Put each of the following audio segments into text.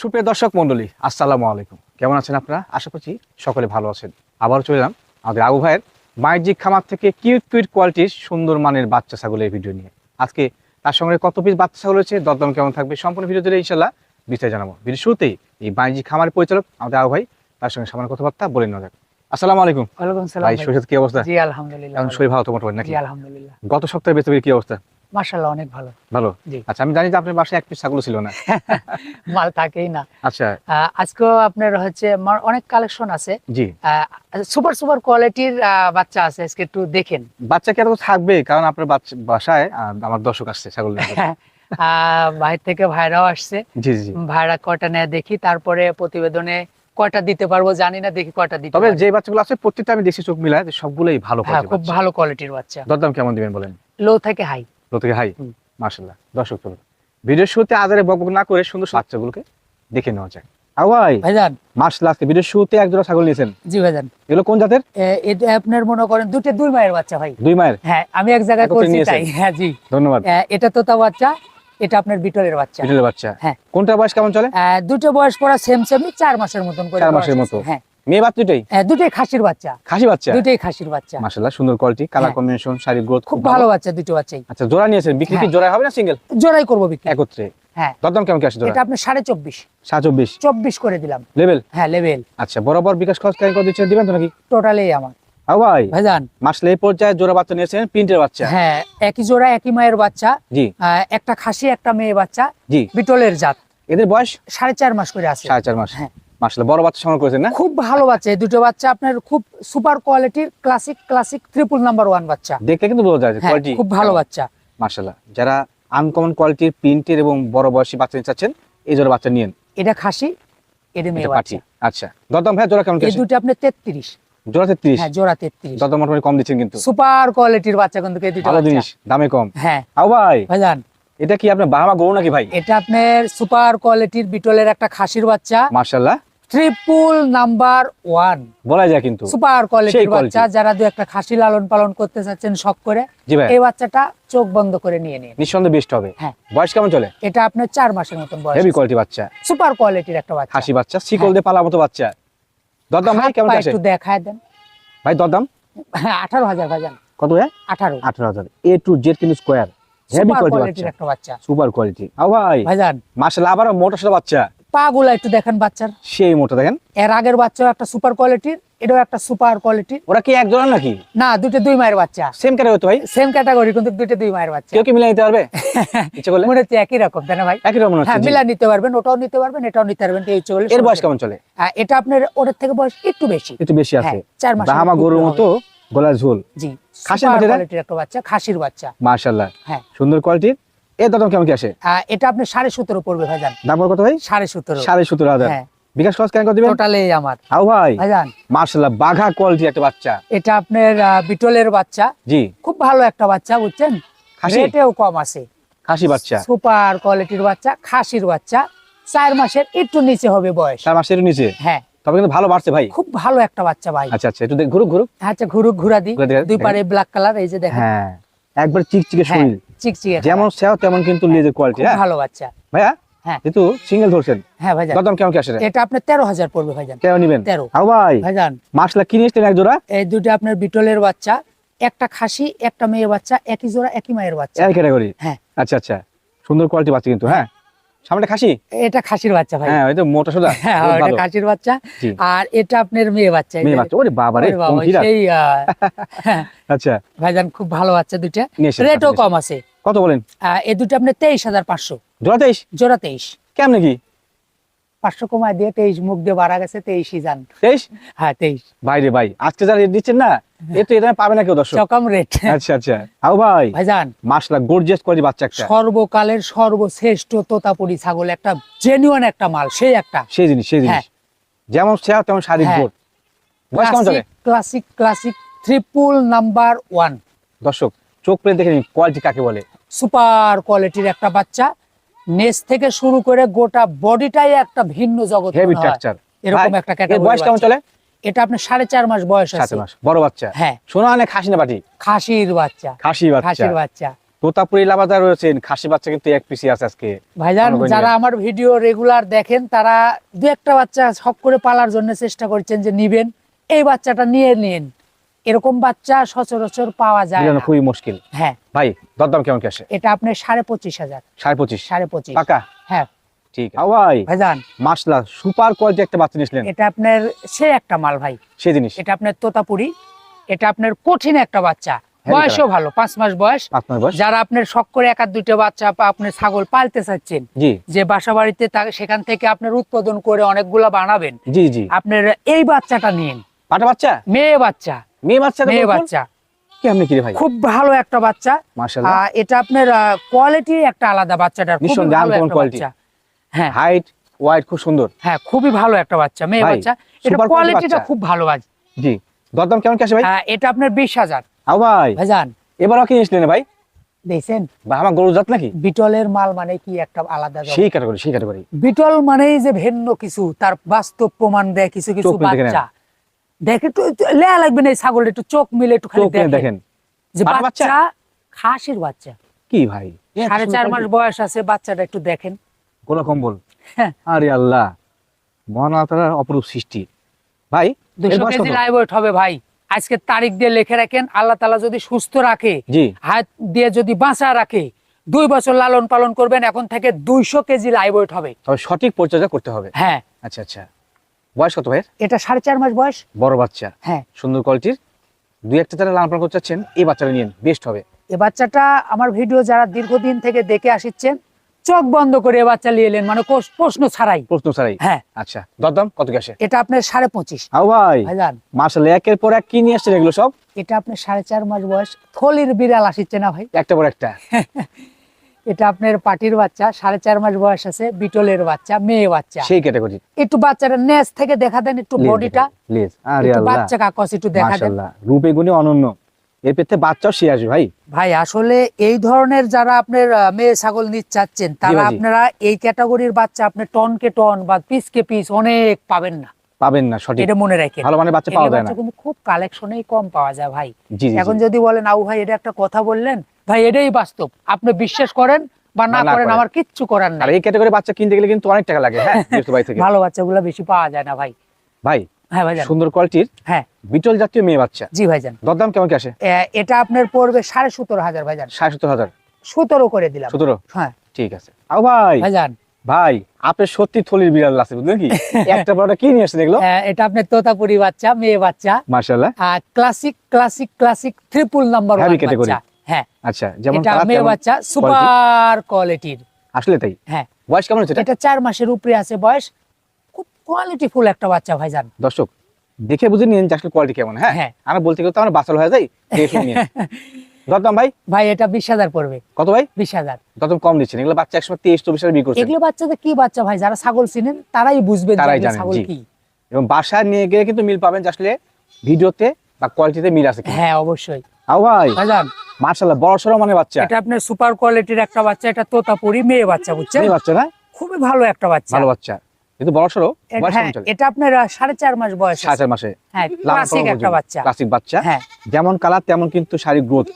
সুপ্রিয় দর্শক মন্ডলী আসসালামু আলাইকুম। কেমন আছেন আপনারা? আশা করছি সকলে ভালো আছেন। আবার চলে এলাম আমাদের আবু ভাইয়ের বাণিজ্যিক খামার থেকে কিউট কিউট কোয়ালিটির সুন্দর মানের বাচ্চা ছাগলের ভিডিও নিয়ে। আজকে তার সঙ্গে কত পিস বাচ্চা ছাগল হয়েছে দরদাম কেমন থাকবে সম্পূর্ণ ভিডিও দিলে ইনশাল্লাহ বিস্তারিত জানাব। ভিডিও শুরুতেই এই বাণিজ্যিক খামারের পরিচালক আমাদের আবু ভাই তার সঙ্গে সামান্য কথাবার্তা বলে নেওয়া যাক। আসসালামু আলাইকুম। ওয়ালাইকুম সালাম ভাই ভাই। শরীর কি অবস্থা? জি আলহামদুলিল্লাহ। এখন শরীর ভালো তো মোটামুটি নাকি? জি আলহামদুলিল্লাহ। গত সপ্তাহে বেঁচে কি অবস্থা? মাশাআল্লাহ অনেক ভালো। ভালো? আচ্ছা আমি জানি যে আপনার বাসায় এক পিস ছাগল ছিল না। মাল থাকেই না। আচ্ছা। আজকেও আপনার হচ্ছে আমার অনেক কালেকশন আছে। জি। সুপার সুপার কোয়ালিটির বাচ্চা আছে আজকে একটু দেখেন। বাচ্চা কি এত থাকবে? কারণ আপনার বাসায় আমার দর্শক আসছে ছাগল বাইরে থেকে ভাইরাও আসছে। জি জি ভাইরা কয়টা নেয় দেখি তারপরে প্রতিবেদনে কয়টা দিতে পারব জানি না দেখি কয়টা দিতে তবে। যে বাচ্চাগুলো আছে প্রত্যেকটা আমি দেখছি চোখ মিলায় সবগুলোই ভালো হ্যাঁ খুব ভালো কোয়ালিটির বাচ্চা। দরদাম কেমন দিবেন বলেন? লো থেকে হাই থেকে হাই। মার্শাল্লাহ দর্শক চলুন ভিডিওর শুরুতে আদারে বকবক না করে সুন্দর বাচ্চাগুলোকে দেখে নেওয়া যায় আও ভাই ভাইজান। মার্শাল্লাহ আজকে ভিডিওর শুরুতে এক ছাগল নিয়েছেন। জি ভাইজান। এগুলো কোন জাতের? এটা আপনার মনে করেন দুটো দুই মায়ের বাচ্চা ভাই। দুই মায়ের? হ্যাঁ আমি এক জায়গায় একত্রে করছি তাই। হ্যাঁ জি। ধন্যবাদ। এটা তোতা বাচ্চা এটা আপনার বিটলের বাচ্চা। বিটলের বাচ্চা। হ্যাঁ। কোনটা বয়স কেমন চলে? দুটো বয়স পড়া সেম সেমই চার মাসের মতন করে চার মাসের মতো। হ্যাঁ। মেয়ে বাচ্চা দুটাই? আহ, দুটোই খাসির বাচ্চা। খাসি বাচ্চা? দুটোই খাসির বাচ্চা। মার্শাল্লাহ সুন্দর কোয়ালিটি কালার হ্যাঁ। কম্বিনেশন গ্রোথ খুব ভালো। বাচ্চা দুটো বাচ্চাই। আচ্ছা জোড়া নিয়েছেন বিক্রি কি হ্যাঁ। জোড়া হবে না সিঙ্গেল জোড়াই করব বিক্রি। একত্রে। হ্যাঁ। দরদাম কেমন কি আসে জোড়া এটা করে দিলাম। লেভেল হ্যাঁ লেভেল আচ্ছা বরাবর বিকাশ খরচ কেন করে দিচ্ছেন দিবেন তো নাকি? টোটালি আমার। আও ভাই। ভাইজান। মাসলে পর্যায়ে জোড়া বাচ্চা নিয়েছেন প্রিন্টের বাচ্চা। হ্যাঁ একই জোড়া একই মায়ের বাচ্চা। জি। একটা খাসি একটা মেয়ে বাচ্চা। জি। বিটলের জাত। এদের বয়স? সাড়ে চার মাস করে আছে। সাড়ে চার মাস। হ্যাঁ। মাসলে বড় বাচ্চা সংগ্রহ করেছেন না? খুব ভালো বাচ্চা এই দুটো বাচ্চা আপনার খুব সুপার কোয়ালিটির classic classic triple number one বাচ্চা। দেখলে কিন্তু বোঝা যায় হ্যাঁ কোয়ালিটি খুব ভালো বাচ্চা। মাশাআল্লাহ। যারা আনকমন কোয়ালিটির প্রিন্টের এবং বড় বয়সী বাচ্চা নিতে চাচ্ছেন এই জোড়া বাচ্চা নিয়েন এটা খাসি এটা মেয়ে বাচ্চা। আচ্ছা। দরদাম ভাই জোড়া কেমন এই দুটো আপনার তেত্রিশ। জোড়া তেত্রিশ? হ্যাঁ জোড়া তেত্রিশ। দরদাম মোটামুটি কম দিচ্ছেন কিন্তু। সুপার কোয়ালিটির বাচ্চা কিন্তু এই দুটো ভালো জিনিস দামে কম। হ্যাঁ। আও ভাই ভাইজান। এটা কি আপনার বাহামা গরু নাকি ভাই? এটা আপনার সুপার কোয়ালিটির বিটলের একটা খাসির বাচ্চা। মার্শাল্লাহ ট্রিপল নাম্বার ওয়ান বলা যায় কিন্তু। সুপার কোয়ালিটির বাচ্চা যারা দু একটা খাসি লালন পালন করতে চাচ্ছেন শখ করে এই বাচ্চাটা চোখ বন্ধ করে নিয়ে নিন। নিঃসন্দেহে বেস্ট হবে। হ্যাঁ। বয়স কেমন চলে? এটা আপনার চার মাসের মতন বয়স। হেভি কোয়ালিটি বাচ্চা। সুপার কোয়ালিটির একটা বাচ্চা। খাসি বাচ্চা শিকল দিয়ে পালার মতো বাচ্চা। দরদাম ভাই কেমন আসে একটু দেখায় দেন। ভাই দরদাম? হ্যাঁ আঠারো হাজার ভাইজান কত হ্যাঁ আঠারো। আঠারো হাজার। এ টু জেড কিন্তু স্কোয়ার হেভি কোয়ালিটির একটা বাচ্চা। সুপার কোয়ালিটি আও ভাই ভাইজান মার্শাল্লাহ আবার মোটা বাচ্চা। পা গুলা একটু দেখেন বাচ্চার। সেই মোটা দেখেন। এর আগের বাচ্চাও একটা সুপার কোয়ালিটির এটাও একটা সুপার কোয়ালিটির ওরা কি এক জোড়া নাকি? না দুটো দুই মায়ের বাচ্চা। সেম হতো ভাই। সেম ক্যাটাগরি কিন্তু দুটো দুই মায়ের বাচ্চা। কেউ কি মিলাই নিতে পারবে? ইচ্ছে করলে। মনে হচ্ছে একই রকম তাই না ভাই? একই রকম হ্যাঁ মিলা নিতে পারবেন ওটাও নিতে পারবেন এটাও নিতে পারবেন এই চলে এর বয়স কেমন চলে? এটা আপনার ওটার থেকে বয়স একটু বেশি। একটু বেশি আছে। হ্যাঁ চার মাস বাহামা গরুর মতো গলার ঝোল। জি খাসির বাচ্চা খাসির বাচ্চা। মার্শাল্লাহ হ্যাঁ। সুন্দর কোয়ালিটির এর দাম কেমন কি আসে? এটা আপনি সাড়ে সতেরো পড়বে ভাইজান। দাম কত ভাই? সাড়ে সতেরো। সাড়ে সতেরো হাজার। হ্যাঁ। বিকাশ খরচ কেন দিবেন? টোটালে আমার। আও ভাই ভাইজান। বাঘা কোয়ালিটি একটা বাচ্চা। এটা আপনার বিটলের বাচ্চা। জি। খুব ভালো একটা বাচ্চা বুঝছেন? রেটেও কম আছে। খাসি বাচ্চা। সুপার কোয়ালিটির বাচ্চা খাসির বাচ্চা। চার মাসের একটু নিচে হবে বয়স। চার মাসের নিচে? হ্যাঁ। তবে কিন্তু ভালো বাড়ছে ভাই। খুব ভালো একটা বাচ্চা ভাই। আচ্ছা আচ্ছা একটু দেখ- ঘুরুক ঘুরুক। আচ্ছা ঘুরুক ঘুরা দি দুই। পারে ব্ল্যাক কালার এই যে দেখেন। হ্যাঁ। একবার চিকচিকে হ্যাঁ। শরীর। চিকচিকে যেমন সেও তেমন কিন্তু লেজের কোয়ালিটি হ্যাঁ? ভালো বাচ্চা। ভাইয়া হ্যাঁ। কিন্তু সিঙ্গেল ধরছেন। হ্যাঁ ভাইজান। কেমন কি আসে এটা আপনার তেরো হাজার পড়বে ভাইজান। কেউ নিবেন? তেরো। আও ভাই? ভাইজান। মাসলা কি নিয়েছেন এক জোড়া? এই দুটো আপনার বিটলের বাচ্চা একটা খাসি একটা মেয়ের বাচ্চা একই জোড়া একই মায়ের বাচ্চা। এক ক্যাটাগরি হ্যাঁ। আচ্ছা আচ্ছা। সুন্দর কোয়ালিটি বাচ্চা কিন্তু হ্যাঁ? সামনে খাসি? এটা খাসির বাচ্চা ভাই। হ্যাঁ ওই তো মোটা সোজা। হ্যাঁ এটা খাসির বাচ্চা। আর এটা আপনার মেয়ে বাচ্চা। মেয়ে বাচ্চা। ওরে বাবা রে? সেই আচ্ছা। ভাইজান খুব ভালো বাচ্চা দুইটা। রেটও কম আছে। কত বলেন? এই দুটো আপনার তেইশ হাজার পাঁচশো। জোড়া তেইশ? জোড়া তেইশ। কেমন কি? পাঁচশো কমায় দিয়ে তেইশ মুখ দিয়ে বাড়া গেছে তেইশই যান। তেইশ? হ্যাঁ তেইশ। ভাই রে ভাই আজকে যারা রেট দিচ্ছেন না এ তো এটা পাবে না কেউ দর্শক। চকম রেট আচ্ছা আচ্ছা। আও ভাই ভাইজান। গর্জিয়াস কোয়ালিটি বাচ্চা একটা। সর্বকালের সর্বশ্রেষ্ঠ তোতাপুরি ছাগল একটা জেনুয়ান একটা মাল সেই একটা। সেই জিনিস সেই জিনিস। হ্যাঁ। যেমন সেয়া তেমন শারীরিক হ্যাঁ। বয়স কেমন চলে? Classic classic triple number one দর্শক চোখ পেয়ে দেখে কোয়ালিটি কাকে বলে? সুপার কোয়ালিটির একটা বাচ্চা। নেস থেকে শুরু করে গোটা বডিটাই একটা ভিন্ন জগৎ হেভি স্ট্রাকচার এরকম একটা ক্যাটাগরি বয়স কেমন চলে? এটা আপনার সাড়ে চার মাস বয়স আছে। বড় বাচ্চা। হ্যাঁ। শোনা অনেক খাসি না বাটি? খাসির বাচ্চা। খাসি বাচ্চা। খাসির বাচ্চা। তোতাপুরি রয়েছেন। খাসি বাচ্চা কিন্তু এক পিসি আছে আজকে। ভাইজান মনে যারা আমার ভিডিও রেগুলার দেখেন তারা দু একটা বাচ্চা সব করে পালার জন্য চেষ্টা করছেন যে নিবেন। এই বাচ্চাটা নিয়ে নিন। এরকম বাচ্চা সচরাচর পাওয়া যায় না। খুবই মুশকিল। হ্যাঁ। ভাই দরদাম কেমন কি আসে? এটা আপনার সাড়ে পঁচিশ হাজার। সাড়ে পঁচিশ? সাড়ে পঁচিশ। পাকা? হ্যাঁ। ঠিক আছে। ভাই। ভাইজান। মাসলা সুপার কোয়ালিটি একটা বাচ্চা নিয়েছিলেন। এটা আপনার সে একটা মাল ভাই। সেই জিনিস। এটা আপনার তোতাপুরি। এটা আপনার কঠিন একটা বাচ্চা। বয়সও ভালো পাঁচ মাস বয়স। যারা আপনার শখ করে এক দুইটা বাচ্চা বা আপনার ছাগল পালতে চাচ্ছেন জি। যে বাসা বাড়িতে সেখান থেকে আপনার উৎপাদন করে অনেকগুলা বানাবেন জি জি। আপনার এই বাচ্চাটা নিন। বাচ্চা? মেয়ে বাচ্চা। মেয়ে বাচ্চা মেয়ে বাচ্চা। কেমনি কি ভাই? খুব ভালো একটা বাচ্চা। মাশাআল্লাহ। এটা আপনার কোয়ালিটি একটা আলাদা বাচ্চাটার খুবই ভালো একটা বাচ্চা। হ্যাঁ। হাইট খুব সুন্দর। হ্যাঁ খুবই ভালো একটা বাচ্চা মেয়ে বাচ্চা। এটা কোয়ালিটিটা খুব ভালো জি। দরদাম কেমন ভাই? এটা আপনার বিশ হাজার। আও ভাই। ভাইজান। এবারও কি ভাই? দেখছেন? আমার গরু জাত নাকি? বিটলের মাল মানে কি একটা আলাদা। সেই ক্যাটাগরি সেই ক্যাটাগরি বিটল মানেই যে ভিন্ন কিছু তার বাস্তব প্রমাণ দেয় কিছু কিছু বাচ্চা। দেখে লেয়া লাগবে না এই একটু চোখ মিলে একটু খালি দেখেন। যে বাচ্চা? খাসির বাচ্চা। কি ভাই? সাড়ে চার মাস বয়স আছে বাচ্চাটা একটু দেখেন। গোলা কম্বল। হ্যাঁ। আরে আল্লাহ অপরূপ সৃষ্টি। ভাই দুশো কেজি লাইভ হবে ভাই। আজকে তারিখ দিয়ে লিখে রাখেন আল্লাহ তালা যদি সুস্থ রাখে হাত দিয়ে যদি বাঁচা রাখে দুই বছর লালন পালন করবেন এখন থেকে দুইশো কেজি লাইভ হবে। তবে সঠিক পরিচর্যা করতে হবে। হ্যাঁ। আচ্ছা আচ্ছা। বয়স কত ভাই এটা সাড়ে চার মাস বয়স। বড় বাচ্চা। হ্যাঁ। সুন্দর কোয়ালিটির দুই একটা যারা লালন পালন করতে চাচ্ছেন এই বাচ্চাটা নিন বেস্ট হবে। এ বাচ্চাটা আমার ভিডিও যারা দীর্ঘদিন থেকে দেখে আসিচ্ছেন চোখ বন্ধ করে বাচ্চা নিয়ে এলেন মানে প্রশ্ন ছাড়াই। প্রশ্ন ছাড়াই? হ্যাঁ। আচ্ছা দরদাম কত কি আসে? এটা আপনার সাড়ে পঁচিশ। ভাই মার্শাল একের পর এক কি নিয়ে আসছেন এগুলো সব? এটা আপনার সাড়ে চার মাস বয়স। থলির বিড়াল আসিচ্ছে না ভাই। একটা পর একটা। এটা আপনার পাটির বাচ্চা সাড়ে চার মাস বয়স আছে বিটলের বাচ্চা মেয়ে বাচ্চা। সেই ক্যাটাগরি একটু বাচ্চাটা নেজ থেকে দেখা দেন একটু বডিটা প্লিজ আরে আল্লাহ। বাচ্চা কাকস একটু দেখা দেন। রূপে গুণে অনন্য। এর পেতে বাচ্চাও সে আসবে ভাই। ভাই আসলে এই ধরনের যারা আপনার মেয়ে ছাগল নিতে চাচ্ছেন তারা আপনারা এই ক্যাটাগরির বাচ্চা আপনি টন কে টন বা পিস কে পিস অনেক পাবেন না। পাবেন না সঠিক। এটা মনে রাখেন। ভালো মানের বাচ্চা পাওয়া যায় না। বাচ্চা কিন্তু খুব কালেকশনেই কম পাওয়া যায় ভাই। এখন যদি বলেন আউ ভাই এটা একটা কথা বললেন ভাই এটাই বাস্তব। আপনি বিশ্বাস করেন বা না করেন। আমার কিচ্ছু করার নাই। এই ক্যাটাগরি বাচ্চা কিনতে গেলে কিন্তু অনেক টাকা লাগে হ্যাঁ ভালো বাচ্চাগুলো বেশি পাওয়া যায় না ভাই। ভাই হ্যাঁ ভাই সুন্দর কোয়ালিটির হ্যাঁ। বিটল জাতীয় মেয়ে বাচ্চা। জি ভাইজান। দরদাম কেমন কি আসে? এটা আপনার পড়বে সাড়ে সতেরো হাজার ভাইজান। সাড়ে সত্তর হাজার। সতেরো করে দিলাম। সতেরো? হ্যাঁ। ঠিক আছে। আও ভাই। ভাইজান। ভাই আপনার সত্যি থলির বিড়াল আছে বুঝলেন কি? একটা বড় কি নিয়ে আসছেন এগুলো? এটা আপনার তোতাপুরি বাচ্চা মেয়ে বাচ্চা। মার্শাল্লাহ classic classic classic triple number one Heavy বাচ্চা। হ্যাঁ। আচ্ছা যেমন এটা মেয়ে বাচ্চা সুপার কোয়ালিটির আসলে তাই? হ্যাঁ। বয়স কেমন হচ্ছে এটা? এটা চার মাসের উপরে আছে বয়স। খুব কোয়ালিটি একটা বাচ্চা ভাইজান। দর্শক দেখে বুঝে নিন আসলে কোয়ালিটি কেমন হ্যাঁ? হ্যাঁ। আমরা বলতে গেলে তো আমরা বাসাল হয়ে যাই দেখে শুনে নিন। দরদাম ভাই? ভাই এটা বিশ হাজার পড়বে। কত ভাই? বিশ হাজার। দরদাম কম দিচ্ছেন। এগুলো বাচ্চা একসময় তেইশ চব্বিশ হাজার বিক্রি এগুলো বাচ্চাদের কি বাচ্চা ভাই? যারা ছাগল চিনেন তারাই জানেন, ছাগল কি। এবং বাসায় নিয়ে গেলে কিন্তু মিল পাবেন আসলে ভিডিওতে বা কোয়ালিটিতে মিল আছে হ্যাঁ অবশ্যই। আও ভাই। ভাইজান মার্শাল্লাহ বড় সড়ো মানে বাচ্চা। এটা আপনার সুপার কোয়ালিটির একটা বাচ্চা এটা তোতাপুরি মেয়ে বাচ্চা বুঝছেন? মেয়ে বাচ্চা না? খুবই ভালো একটা বাচ্চা। ভালো বাচ্চা। কিন্তু বড় বয়স হ্যাঁ এটা আপনার সাড়ে চার মাস বয়স সাড়ে চার মাসে। হ্যাঁ ক্লাসিক একটা বাচ্চা। ক্লাসিক বাচ্চা। হ্যাঁ। যেমন কালার তেমন কিন্তু শারীরিক গ্রোথ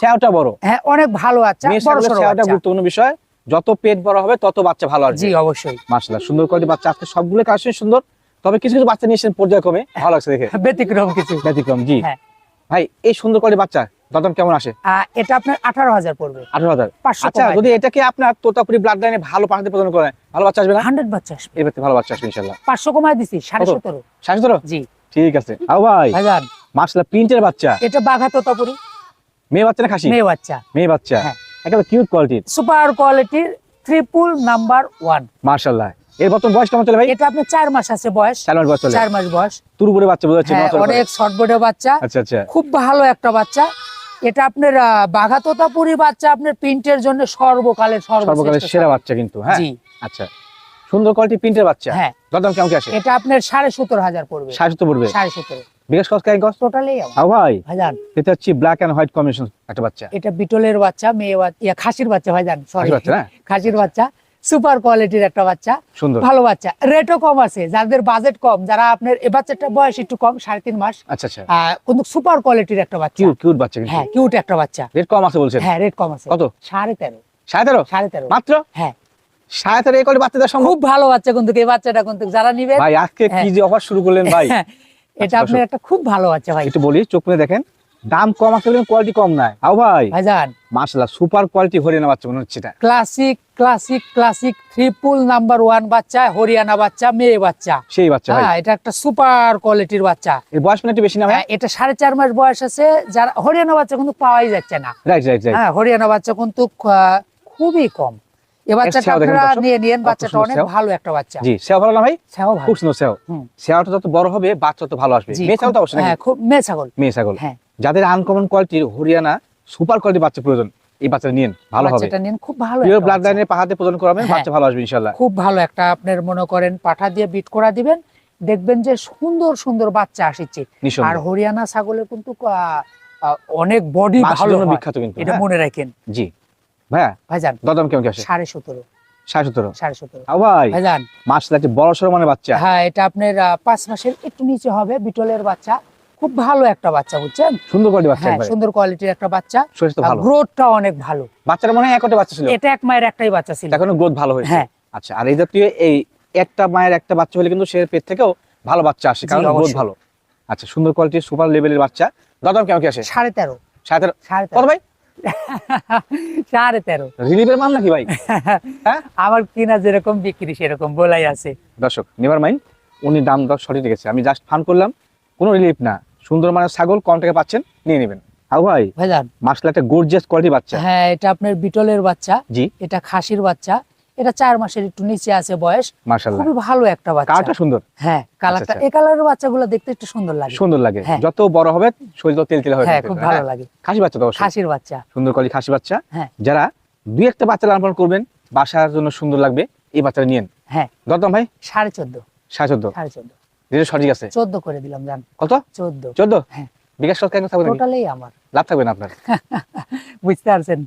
সেওটা বড়। হ্যাঁ অনেক ভালো বাচ্চা বড় সড়ো সেওটা গুরুত্বপূর্ণ বিষয় যত পেট বড় হবে তত বাচ্চা ভালো আসবে। জি অবশ্যই। মার্শাল্লাহ সুন্দর কোয়ালিটি বাচ্চা। আজকে সবগুলো কালেকশন সুন্দর। তবে কিছু কিছু বাচ্চা নিয়েছেন পর্যায়ক্রমে। ভালো লাগছে দেখে। ব্যতিক্রম কিছু। ব্যতিক্রম জি। হ্যাঁ। ভাই এই সুন্দর কোয়ালিটি বাচ্চা দাদাম কেমন আসে? এটা আপনার আঠারো হাজার পড়বে। আঠারো হাজার। আচ্ছা যদি এটাকে আপনার তোতাপুরি ব্লাড লাইনে ভালো পাঠাতে প্রদান করেন ভালো বাচ্চা আসবে না? হান্ড্রেড বাচ্চা আসবে। ব্যক্তি ভালো বাচ্চা আসবে ইনশাল্লাহ। পাঁচশো কমায় দিছি সাড়ে সতেরো। সাড়ে সতেরো? জি। ঠিক আছে। আও ভাই মার্শাল্লাহ প্রিন্টের বাচ্চা। এটা বাঘা তোতাপুরি। মেয়ে বাচ্চা না খাসি? মেয়ে বাচ্চা। মেয়ে বাচ্চা। একেবারে কিউট কোয়ালিটির সুপার কোয়ালিটির ট্রিপল নাম্বার ওয়ান মার্শাল্লাহ এর বর্তমান বয়স কেমন চলে ভাই? এটা আপনার চার মাস আছে বয়স। চার মাস বয়স চার মাস বয়স। তুরুপুরে বাচ্চা বোঝা যাচ্ছে হ্যাঁ নড়াচড়া করে। বাচ্চা। আচ্ছা আচ্ছা। খুব ভালো একটা বাচ্চা। এটা আপনার আহ, বাঘা তোতাপুরি বাচ্চা আপনার প্রিন্টের জন্য সর্বকালের সর্বকালের সেরা। বাচ্চা কিন্তু হ্যাঁ? আচ্ছা। সুন্দর কোয়ালিটি প্রিন্টের বাচ্চা? হ্যাঁ। দাদাম কেমন কি আসে এটা আপনার সাড়ে সতেরো হাজার পড়বে। সাড়ে সত্তর পড়বে? সাড়ে সতেরো। বিকাশ কস কাই কস? টোটালি আও ভাই। ভাইজান। এটা হচ্ছে ব্ল্যাক এন্ড হোয়াইট কম্বিনেশন একটা বাচ্চা। এটা বিটলের বাচ্চা মেয়ে বাচ্চা খাসির বাচ্চা ভাইজান সরি হ্যাঁ? খাসির বাচ্চা। সুপার কোয়ালিটির একটা বাচ্চা সুন্দর। ভালো বাচ্চা। রেটও কম আছে যাদের বাজেট কম যারা আপনার এ বাচ্চাটা বয়স একটু কম সাড়ে তিন মাস আচ্ছা আচ্ছা। কিন্তু সুপার কোয়ালিটির একটা বাচ্চা। কিউট বাচ্চা হ্যাঁ কিউট একটা বাচ্চা। রেট কম আছে বলছেন? হ্যাঁ রেট কম আছে। কত? সাড়ে তেরো। সাড়ে তেরো? সাড়ে তেরো। মাত্র? হ্যাঁ। সাড়ে তেরো বাচ্চা দেওয়া খুব ভালো বাচ্চা কিন্তু এই বাচ্চাটা কিন্তু যারা নিবেন ভাই আজকে কি হ্যাঁ। যে অফার শুরু করলেন ভাই? এটা আচ্ছা, আপনার একটা খুব ভালো বাচ্চা ভাই। একটু বলি চোখ দেখেন। দাম কম আছে বলে কোয়ালিটি কম নাই। আও ভাই ভাইজান। মাশাআল্লাহ সুপার কোয়ালিটি হরিয়ানা বাচ্চা মনে হচ্ছে এটা। Classic classic classic triple number one বাচ্চা হরিয়ানা বাচ্চা মেয়ে বাচ্চা। সেই বাচ্চা ভাই। হ্যাঁ এটা একটা সুপার কোয়ালিটির বাচ্চা। এর বয়স মানে একটু বেশি না ভাই? হ্যাঁ, এটা সাড়ে চার মাস বয়স আছে যারা হরিয়ানা বাচ্চা কিন্তু পাওয়াই যাচ্ছে না। রাইট রাইট রাইট হ্যাঁ হরিয়ানা বাচ্চা কিন্তু খুবই কম। এ বাচ্চাটা আপনারা নিয়ে নিয়েন বাচ্চাটা অনেক ভালো একটা বাচ্চা। জি সেও ভালো না ভাই? সেও ভালো। খুব সুন্দর সেও। হুম। সেওটা যত বড় হবে বাচ্চা তত ভালো আসবে। মেয়ে সেও তো অবশ্যই হ্যাঁ খুব মেয়ে ছাগল। মেয়ে ছাগল। হ্যাঁ। যাদের আনকমন কোয়ালিটির হরিয়ানা সুপার কোয়ালিটি বাচ্চা প্রয়োজন এই বাচ্চাটা নিন ভালো হবে। বাচ্চাটা নিন খুব ভালো পিওর ব্লাড বাচ্চা। লাইনের পাহাড়ে প্রদান করাবেন হ্যাঁ। বাচ্চা ভালো আসবে ইনশাআল্লাহ। খুব ভালো একটা আপনার মনে করেন পাঠা দিয়ে বিট করা দিবেন দেখবেন যে সুন্দর সুন্দর বাচ্চা আসছে আর হরিয়ানা ছাগলের কিন্তু অনেক বডি ভালো বিখ্যাত কিন্তু এটা হ্যাঁ? মনে রাখেন। জি। ভাইয়া ভাইজান দদম কেমন কি আসে? সাড়ে সতেরো। সাড়ে সতেরো? সাড়ে সতেরো। আও ভাই ভাইজান। একটি বড় মানে বাচ্চা। হ্যাঁ এটা আপনার আহ, পাঁচ মাসের একটু নিচে হবে বিটলের বাচ্চা। খুব ভালো একটা বাচ্চা বুঝছেন? সুন্দর কোয়ালিটি বাচ্চা হ্যাঁ সুন্দর কোয়ালিটির একটা বাচ্চা। গ্রোথটা অনেক ভালো। বাচ্চাটা মনে হয় একটা বাচ্চা ছিল? এটা এক মায়ের একটাই বাচ্চা ছিল। এখনও গ্রোথ ভালো হয়েছে। হ্যাঁ। আচ্ছা আর এই জাতীয় এই একটা মায়ের একটা বাচ্চা হলে কিন্তু সে পেট থেকেও ভালো বাচ্চা আসে কারণ গ্রোথ ভালো। আচ্ছা সুন্দর কোয়ালিটির সুপার লেভেলের বাচ্চা। দদম কেমন কি আসে সাড়ে তেরো। সাড়ে তেরো। সাড়ে কত তেরো ভাই? সাড়ে তেরো। রিলিফের মাল নাকি ভাই? আমার কিনা যেরকম বিক্রি সেরকম বলাই আছে। দর্শক নেভার মাইন্ড উনি দাম দর সঠিক রেখেছে। আমি জাস্ট ফান করলাম। কোনো রিলিফ না। সুন্দর মানে ছাগল কম টাকা পাচ্ছেন নিয়ে নেবেন। ভাই? ভাইজান। মাসলা একটা গর্জিয়াস কোয়ালিটি বাচ্চা। হ্যাঁ এটা আপনার বিটলের বাচ্চা। জি। এটা খাসির বাচ্চা। এটা চার মাসের একটু নিচে আছে বয়স। মার্শাল্লাহ খুবই ভালো একটা বাচ্চা। কালারটা সুন্দর। হ্যাঁ কালারটা আচ্ছা। এই কালারের বাচ্চাগুলো দেখতে একটু সুন্দর লাগে। সুন্দর লাগে। হ্যাঁ। যত বড় হবে শরীর হবে হ্যাঁ খুব ভালো লাগে। খাসি বাচ্চা তো খাসির বাচ্চা। সুন্দর কোয়ালিটি খাসি বাচ্চা। হ্যাঁ। যারা দুই একটা বাচ্চা লালন করবেন বাসার জন্য সুন্দর লাগবে এই বাচ্চাটা নিয়েন। হ্যাঁ। দরদাম ভাই? সাড়ে চোদ্দ। সাড়ে চোদ্দ। সাড়ে চোদ্দ। যেটা সঠিক আছে? চোদ্দ করে দিলাম জান। কত? চোদ্দ। চোদ্দ? হ্যাঁ। বিকাশ সরকার থাকবে নাকি? আমার। লাভ থাকবে না আপনার। বুঝতে পারছেন?